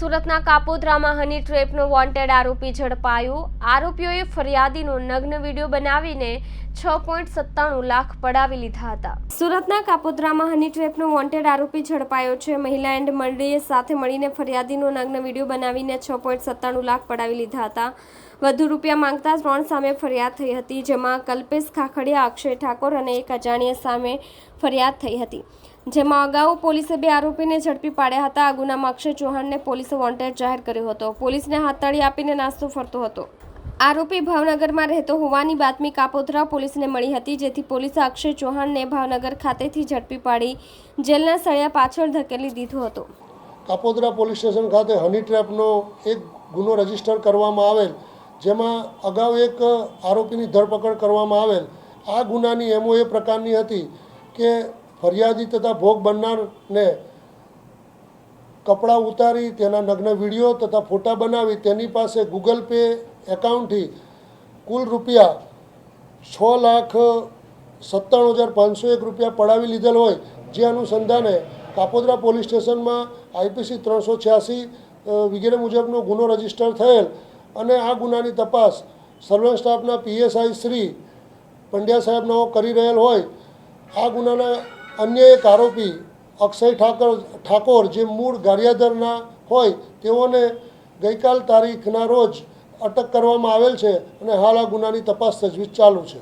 સુરતના કાપોદ્રામાં હની ટ્રેપનો વોન્ટેડ આરોપી ઝડપાયો. આરોપીઓએ ફરિયાદીનો નગ્ન વીડિયો બનાવીને છ પોઈન્ટ સત્તાણું લાખ પડાવી લીધા હતા. સુરતના કાપોદ્રામાં હની ટ્રેપનો વોન્ટેડ આરોપી ઝડપાયો છે. મહિલા એન્ડ મંડળીએ સાથે મળીને ફરિયાદીનો નગ્ન વીડિયો બનાવીને છ પોઈન્ટ સત્તાણું લાખ પડાવી લીધા હતા. વધુ રૂપિયા માંગતા ત્રણ સામે ફરિયાદ થઈ હતી, જેમાં કલ્પેશ ખાખડિયા, અક્ષય ઠાકોર અને એક અજાણ્યા સામે ફરિયાદ થઈ હતી. જેમાં અગાઉ પોલીસે બે આરોપીને ઝડપી પાડ્યા હતા. આ ગુનામાં અક્ષય ચૌહાણને પોલીસે વોન્ટેડ જાહેર કર્યો હતો. પોલીસને હાથતાળી આપીને નાસ્તો ફરતો હતો. આરોપી ભાવનગરમાં રહેતો હોવાની બાતમી કાપોદ્રા પોલીસને મળી હતી, જેથી પોલીસે અક્ષય ચૌહાણને ભાવનગર ખાતેથી ઝડપી પાડી જેલના સળિયા પાછળ ધકેલી દીધો હતો. કાપોદ્રા પોલીસ સ્ટેશન ખાતે હની ટ્રેપનો એક ગુનો રજિસ્ટર કરવામાં આવેલ જેમાં અગાઉ એક આરોપીની ધરપકડ કરવામાં આવેલ. આ ગુનાની એમો એ પ્રકારની હતી કે ફરિયાદી તથા ભોગ બનનારને કપડાં ઉતારી, તેના નગ્ન વીડિયો તથા ફોટા બનાવી, તેની પાસે ગૂગલ પે એકાઉન્ટથી કુલ રૂપિયા છ લાખ સત્તાણું હજાર પાંચસો એક રૂપિયા પડાવી લીધેલ હોય. જે અનુસંધાને કાપોદ્રા પોલીસ સ્ટેશનમાં આઈપીસી ત્રણસો છ્યાસી વગેરે મુજબનો ગુનો રજિસ્ટર થયેલ. અને આ ગુનાની તપાસ સર્વેલન્સ સ્ટાફના પીએસઆઈ શ્રી પંડ્યા સાહેબનો કરી રહેલ હોય, આ ગુનાના અન્ય એક આરોપી અક્ષય ઠાકર, ઠાકોર જે મૂળ ગારિયાદરના હોય, તેઓને ગઈકાલ તારીખના રોજ અટક કરવામાં આવેલ છે અને હાલ આ ગુનાની તપાસ તજવીજ ચાલુ છે.